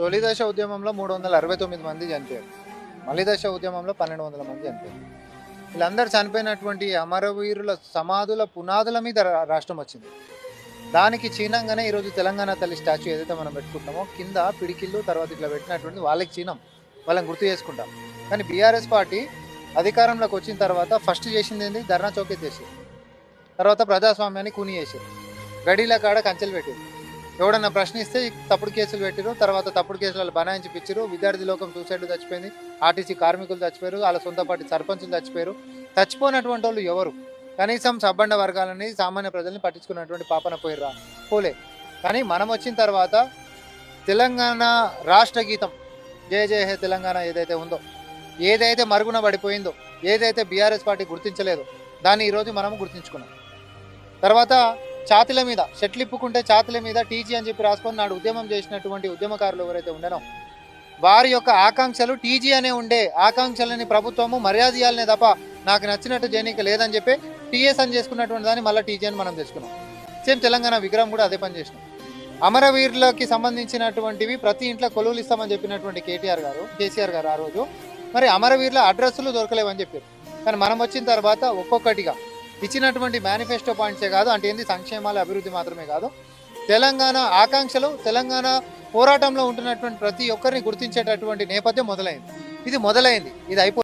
తొలి దశ ఉద్యమంలో మూడు వందల అరవై తొమ్మిది మంది చనిపోయారు. మళ్ళీ దశ ఉద్యమంలో పన్నెండు వందల మంది చనిపోయారు. వీళ్ళందరూ చనిపోయినటువంటి అమరవీరుల సమాధుల పునాదుల మీద రా- రాష్ట్రం వచ్చింది. దానికి చిహ్నంగానే ఈరోజు తెలంగాణ తల్లి స్టాచ్యూ ఏదైతే మనం పెట్టుకుంటామో కింద పిడికిళ్ళు తర్వాత ఇట్లా పెట్టినటువంటి వాళ్ళకి చిహ్నం. వాళ్ళని గుర్తు చేసుకుంటాం. కానీ బీఆర్ఎస్ పార్టీ అధికారంలోకి వచ్చిన తర్వాత ఫస్ట్ చేసింది ఏంది? ధర్నా చౌకే చేసి తర్వాత ప్రజాస్వామ్యాన్ని కూని చేసారు గడీల కాడ కంచెలు పెట్టింది. ఎవడన్నా ప్రశ్నిస్తే తప్పుడు కేసులు పెట్టారు తర్వాత తప్పుడు కేసులు బనాయించి పిచ్చారు విద్యార్థి లోకం సూసైడ్ చచ్చిపోయింది ఆర్టీసీ కార్మికులు చచ్చిపోయారు వాళ్ళ సొంత పార్టీ సర్పంచులు చచ్చిపోయారు. చచ్చిపోయినటువంటి వాళ్ళు ఎవరు? కనీసం సబ్బండ వర్గాలని సామాన్య ప్రజల్ని పట్టించుకున్నటువంటి పాపన పోయిర్రా. పోలే. కానీ మనం వచ్చిన తర్వాత తెలంగాణ రాష్ట్ర గీతం జయ జయ హే తెలంగాణ ఏదైతే ఉందో ఏదైతే మరుగున పడిపోయిందో ఏదైతే బీఆర్ఎస్ పార్టీ గుర్తించలేదో దాన్ని ఈరోజు మనం గుర్తించుకున్నాం. తర్వాత ఛాతిల మీద షెట్లిప్పుకుంటే ఛాతీల మీద టీజీ అని చెప్పి రాసుకొని నాడు ఉద్యమం చేసినటువంటి ఉద్యమకారులు ఎవరైతే ఉండనో వారి యొక్క ఆకాంక్షలు టీజీ అనే ఉండే ఆకాంక్షలని ప్రభుత్వము మర్యాద ఇవ్వాలనే తప్ప నాకు నచ్చినట్టు చేయనీకి లేదని చెప్పి టీఎస్ అని చేసుకున్నటువంటి దాన్ని మళ్ళీ టీజీ అని మనం తెచ్చుకున్నాం సేమ్ తెలంగాణ విగ్రహం కూడా అదే పని చేసినాం. అమరవీరులకి సంబంధించినటువంటివి ప్రతి ఇంట్లో కొలువులు ఇస్తామని చెప్పినటువంటి కేటీఆర్ గారు కేసీఆర్ గారు ఆ రోజు. మరి అమరవీరుల అడ్రస్లు దొరకలేవని చెప్పారు. కానీ మనం వచ్చిన తర్వాత ఒక్కొక్కటిగా ఇచ్చినటువంటి మేనిఫెస్టో పాయింట్సే కాదు. అంటే ఏంది? సంక్షేమాల అభివృద్ధి మాత్రమే కాదు. తెలంగాణ ఆకాంక్షలు తెలంగాణ పోరాటంలో ఉంటున్నటువంటి ప్రతి ఒక్కరిని గుర్తించేటటువంటి నేపథ్యం మొదలైంది. ఇది మొదలైంది. ఇది అయిపో